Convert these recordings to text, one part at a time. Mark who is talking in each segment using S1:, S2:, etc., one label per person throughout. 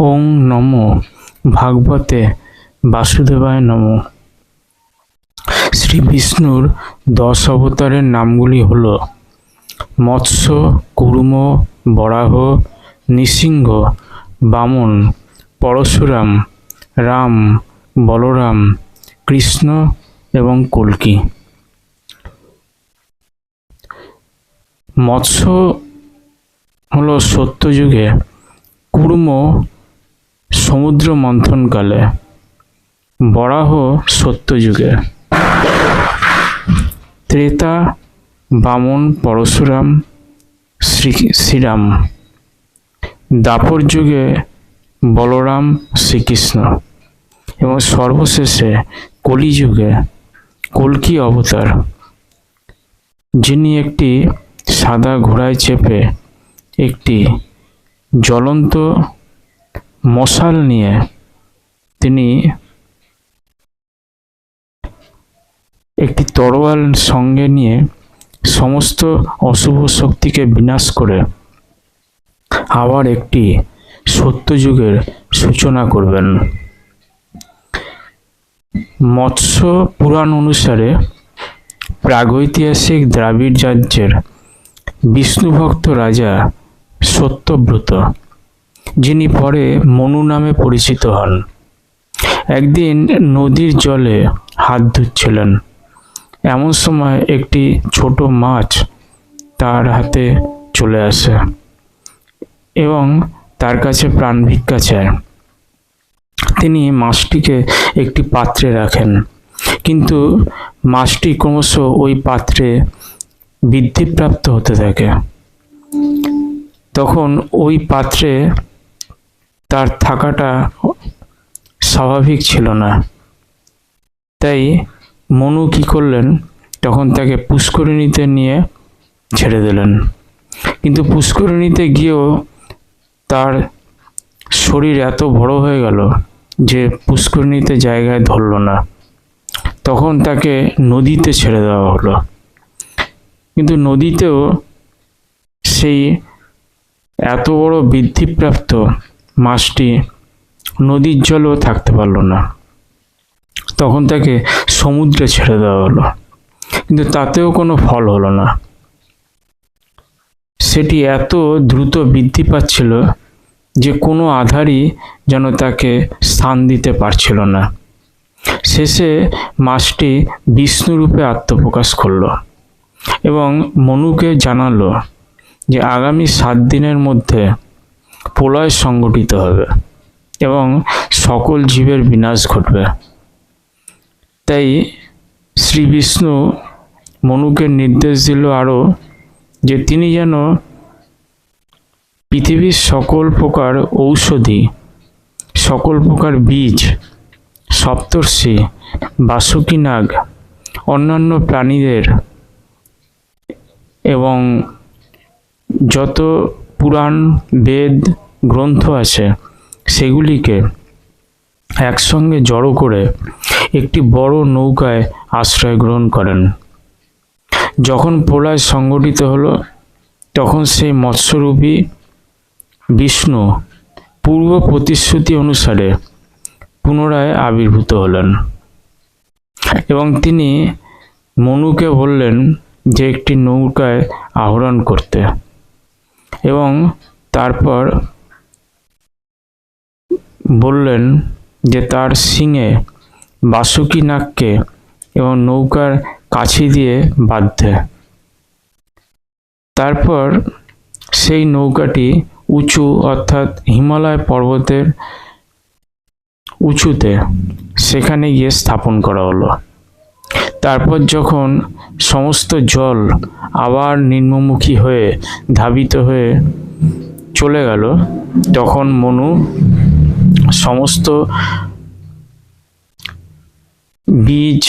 S1: ওং নম, ভাগবতে বাসুদেবায় নম। শ্রী বিষ্ণুর দশ অবতারের নামগুলি হল মৎস্য কুর্ম বরাহ, নৃসিংহ, বামন, পরশুরাম, রাম, বলরাম, কৃষ্ণ এবং কল্কি। মৎস্য হলো সত্যযুগে কুর্ম সমুদ্র মন্থনকালে, বরাহ সত্যযুগে। ত্রেতা বামন পরশুরাম শ্রী, শ্রীরাম। দাপর যুগে বলরাম শ্রীকৃষ্ণ। এবং সর্বশেষে কলিযুগে কল্কি অবতার, যিনি একটি সাদা ঘোড়ায় চেপে একটি জ্বলন্ত মশাল নিয়ে তিনি একটি তরোয়াল সঙ্গে নিয়ে সমস্ত অশুভ শক্তিকে বিনাশ করে আবার একটি সত্যযুগের সূচনা করবেন। মৎস্য পুরাণ অনুসারে প্রাগৈতিহাসিক দ্রাবিড় রাজ্যের বিষ্ণুভক্ত রাজা সত্যব্রত, যিনি পরে মনু নামে পরিচিত হন। একদিন নদীর জলে হাত ধুচ্ছিলেন। এমন সময় একটি ছোট মাছ তার হাতে চলে আসে এবং তার কাছে প্রাণ ভিক্ষা চায়। তিনি মাছটিকে একটি পাত্রে রাখেন, কিন্তু মাছটি ক্রমশ ওই পাত্রে বৃদ্ধিপ্রাপ্ত হতে থাকে। তখন ওই পাত্রে তার থাকাটা স্বাভাবিক ছিল না। তাই মনু কি করলেন? তখন তাকে পুষ্করিণীতে নিয়ে ছেড়ে দিলেন। কিন্তু পুষ্করিণীতে গিয়েও তার শরীর এত বড় হয়ে গেল যে পুষ্করিণীতে জায়গায় ধরল না। তখন তাকে নদীতে ছেড়ে দেওয়া হলো। কিন্তু নদীতেও সেই এত বড় বৃদ্ধিপ্রাপ্ত মাছটি নদীর জলেও থাকতে পারল না। তখন তাকে সমুদ্রে ছেড়ে দেওয়া হলো। কিন্তু তাতেও কোনো ফল হলো না। সেটি এত দ্রুত বৃদ্ধি পাচ্ছিল যে কোনো আধারই যেন তাকে স্থান দিতে পারছিল না। শেষে মাছটি বিষ্ণুরূপে আত্মপ্রকাশ করল এবং মনুকে জানালো যে আগামী সাত দিনের মধ্যে প্রলয় সংগঠিত হবে এবং সকল জীবের বিনাশ ঘটবে। তাই শ্রী বিষ্ণু মনুকে নির্দেশ দিল আরও যে তিনি যেন পৃথিবীর সকল প্রকার ঔষধি, সকল প্রকার বীজ, সপ্তর্ষি, বাসুকি নাগ, অন্যান্য প্রাণীদের এবং যত পুরাণ, বেদ, গ্রন্থ আছে, সেগুলিকে একসঙ্গে জড়ো করে একটি বড় নৌকায় আশ্রয় গ্রহণ করেন। যখন প্রলয় সংগঠিত হলো, তখন সেই মৎস্যরূপী বিষ্ণু পূর্ব প্রতিশ্রুতি অনুসারে পুনরায় আবির্ভূত হলেন এবং তিনি মনুকে বললেন যে একটি নৌকায় আহরণ করতে। এবং তারপর বললেন যে তার শিঙে বাসুকি নাককে এবং নৌকার কাছি দিয়ে বাঁধতে। তারপর সেই নৌকাটি উঁচু অর্থাৎ হিমালয় পর্বতের উঁচুতে সেখানে গিয়ে স্থাপন করা হলো। তারপর যখন সমস্ত জল আবার নিম্নমুখী হয়ে ধাবিত হয়ে চলে গেল, তখন মনু সমস্ত বীজ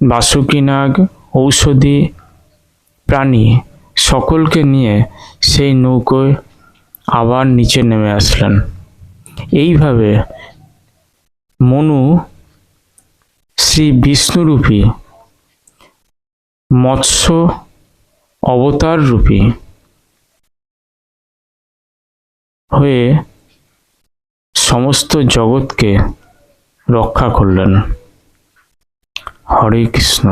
S1: বাসুকি নাগ ঔষধি প্রাণী সকলকে নিয়ে সেই নৌকোয় আবার নিচে নেমে আসলেন। এইভাবে মনু শ্রী বিষ্ণুরূপী মৎস্য অবতার রূপী হয়ে সমস্ত জগৎকে রক্ষা করলেন। হরে কৃষ্ণ।